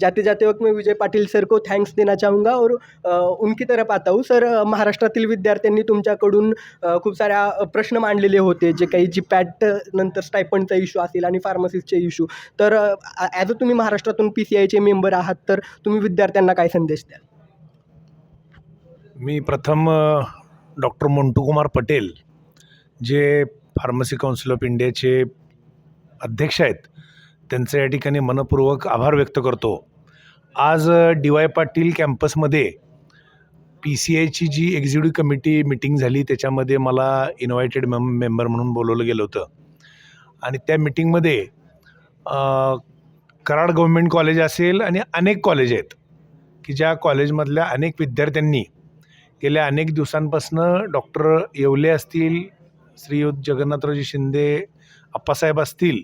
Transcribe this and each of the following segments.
जाते जाते वक्त मैं विजय पाटिल सर को थँक्स देना चाहूँगा और उनकी तरफ आता हूँ. सर महाराष्ट्रातील विद्यार्थ्यांनी तुमच्याकडून खूप साऱ्या प्रश्न मांडलेले होते जे काही जी पॅट नंतर स्टायपंडचा इशू असेल आणि फार्मसिस्टचे इश्यू तर ॲज अ तुम्ही महाराष्ट्रातून पी सी आयचे मेंबर आहात तर तुम्ही विद्यार्थ्यांना काय संदेश द्याल? मी प्रथम डॉक्टर मोंटूकुमार पटेल जे फार्मसी काउन्सिल ऑफ इंडियाचे अध्यक्ष आहेत त्यांचं या ठिकाणी मनपूर्वक आभार व्यक्त करतो. आज डी वाय पाटील कॅम्पसमध्ये पी सी आयची जी एक्झिक्युटिव्ह कमिटी मिटिंग झाली त्याच्यामध्ये मला इन्व्हायटेड मेम मेंबर म्हणून बोलवलं गेलं होतं. आणि त्या मिटिंगमध्ये कराड गव्हर्मेंट कॉलेज असेल आणि अनेक कॉलेज आहेत की ज्या कॉलेजमधल्या अनेक विद्यार्थ्यांनी गेल्या अनेक दिवसांपासनं डॉक्टर येवले असतील श्रीयुत जगन्नाथरावजी शिंदे अप्पासाहेब असतील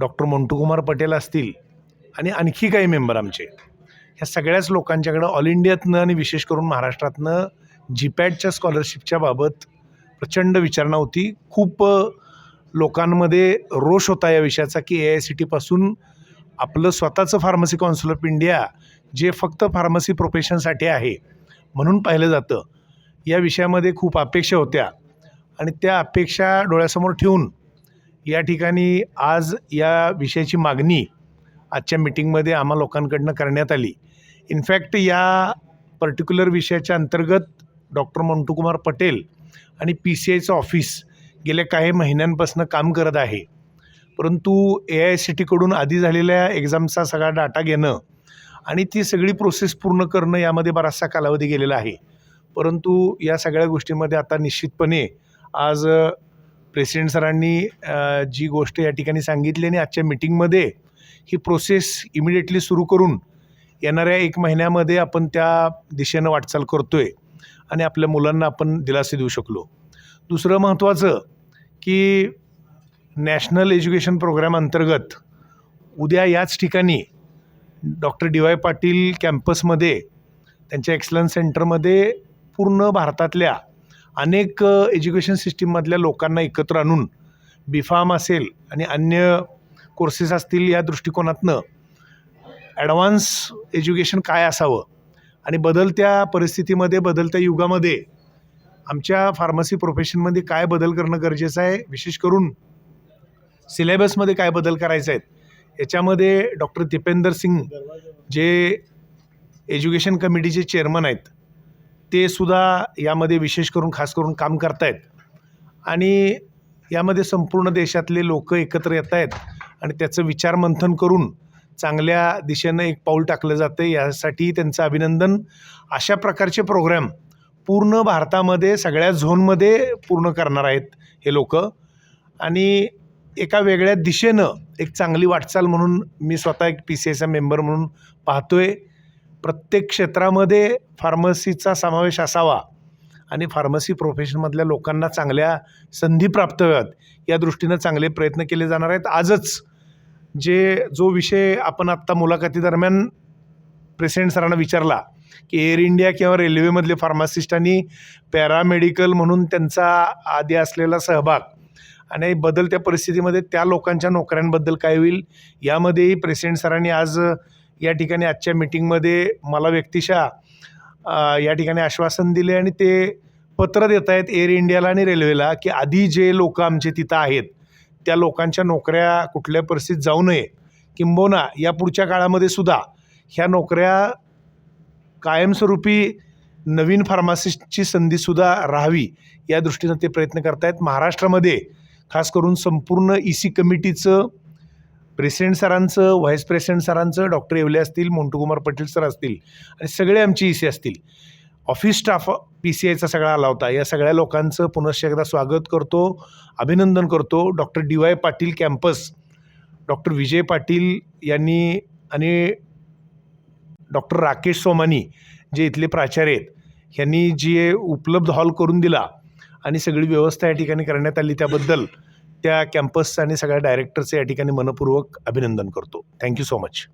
डॉक्टर मोंटूकुमार पटेल असतील आणि आणखी काही मेंबर आमचे ह्या सगळ्याच लोकांच्याकडं ऑल इंडियातनं आणि विशेष करून महाराष्ट्रातनं जीपॅडच्या स्कॉलरशिपच्या बाबत प्रचंड विचारणा होती. खूप लोकांमध्ये रोष होता या विषयाचा की ए आय सी टीपासून आपलं स्वतःचं फार्मसी काउन्सिल ऑफ इंडिया जे फक्त फार्मसी प्रोफेशनसाठी आहे म्हणून पाहिलं जातं. या विषयामध्ये खूप अपेक्षा होत्या आणि त्या अपेक्षा डोळ्यासमोर ठेवून या ठिकाणी आज या विषयाची मागणी आजच्या मिटिंगमध्ये आम्हा लोकांकडनं करण्यात आली. इनफॅक्ट या पर्टिक्युलर विषयाच्या अंतर्गत डॉक्टर मंटूकुमार पटेल आणि पी सी आयचं ऑफिस गेल्या काही महिन्यांपासून काम करत आहे. परंतु ए आय सी टीकडून आधी झालेल्या एक्झामचा सगळा डाटा घेणं आणि ती सगळी प्रोसेस पूर्ण करणं यामध्ये बराचसा कालावधी गेलेला आहे. परंतु या सगळ्या गोष्टीमध्ये आता निश्चितपणे आज प्रेसिडेंट सरांनी जी गोष्ट या ठिकाणी सांगितली आणि आजच्या मिटिंगमध्ये ही प्रोसेस इमिडिएटली सुरू करून येणाऱ्या एक महिन्यामध्ये आपण त्या दिशेनं वाटचाल करतो आहे आणि आपल्या मुलांना आपण दिलासे देऊ शकलो. दुसरं महत्त्वाचं की नॅशनल एज्युकेशन प्रोग्राम अंतर्गत उद्या याच ठिकाणी डॉक्टर डी वाय पाटील कॅम्पसमध्ये त्यांच्या एक्सलन्स सेंटरमध्ये पूर्ण भारतातल्या अनेक एज्युकेशन सिस्टीममधल्या लोकांना एकत्र आणून बी फार्म असेल आणि अन्य कोर्सेस असतील या दृष्टिकोनातनं ॲडव्हान्स एज्युकेशन काय असावं? आणि बदलत्या परिस्थितीमध्ये बदलत्या युगामध्ये आमच्या फार्मसी प्रोफेशनमध्ये काय बदल करणं गरजेचं आहे? विशेष करून सिलेबसमध्ये काय बदल करायचे आहेत? याच्यामध्ये डॉक्टर दीपेंदर सिंग जे एज्युकेशन कमिटीचे चेअरमन आहेत ते सुद्धा यामध्ये विशेष करून खास करून काम करतायत. आणि यामध्ये संपूर्ण देशातले लोक एकत्र येत आहेत आणि त्याचं विचारमंथन करून चांगल्या दिशेनं एक पाऊल टाकलं जातं यासाठी त्यांचं अभिनंदन. अशा प्रकारचे प्रोग्रॅम पूर्ण भारतामध्ये सगळ्या झोनमध्ये पूर्ण करणार आहेत हे लोक. आणि एका वेगळ्या दिशेनं एक चांगली वाटचाल म्हणून मी स्वतः एक पी सी आयचा मेंबर म्हणून पाहतो आहे प्रत्येक क्षेत्रामध्ये फार्मसीचा समावेश असावा आणि फार्मसी प्रोफेशनमधल्या लोकांना चांगल्या संधी प्राप्त व्हाव्यात या दृष्टीनं चांगले प्रयत्न केले जाणार आहेत. आजच जे जो विषय आपण आत्ता मुलाखतीदरम्यान प्रेसिडेंट सरांना विचारला की एअर इंडिया किंवा रेल्वेमधले फार्मासिस्टांनी पॅरामेडिकल म्हणून त्यांचा आधी असलेला सहभाग आणि बदलत्या परिस्थितीमध्ये त्या लोकांच्या नोकऱ्यांबद्दल काय होईल यामध्येही प्रेसिडेंट सरांनी आज या ठिकाणी आजच्या मिटिंगमध्ये मला व्यक्तिशः या ठिकाणी आश्वासन दिले आणि ते पत्र देत आहेत एअर इंडियाला आणि रेल्वेला की आधी जे लोक आमचे तिथं आहेत त्या लोकांच्या नोकऱ्या कुठल्या परिस्थितीत जाऊ नये. किंबहुना या पुढच्या काळामध्ये सुद्धा ह्या नोकऱ्या कायमस्वरूपी नवीन फार्मासिस्टची संधीसुद्धा राहावी या दृष्टीनं ते प्रयत्न करतायत. महाराष्ट्रामध्ये खास करून संपूर्ण ई सी कमिटीचं प्रेसिडेंट सरांचं व्हाईस प्रेसिडेंट सरांचं डॉक्टर येवले असतील मोंटूकुमार पटेल सर असतील आणि सगळे आमचे ई सी असतील. ऑफिस स्टाफ पी सी आयचा सगळा आला होता. या सगळ्या लोकांचं पुनश्च एकदा स्वागत करतो अभिनंदन करतो. Doctor D Y Patil campus doctor Vijay Patil यांनी आणि डॉक्टर राकेश सोमानी जे इथले प्राचार्य आहेत ह्यांनी जे उपलब्ध हॉल करून दिला आणि सगळी व्यवस्था या ठिकाणी करण्यात आली त्याबद्दल. त्या कॅम्पस आणि सगळ्या डायरेक्टरचं या ठिकाणी मनपूर्वक अभिनंदन करतो. Thank you so much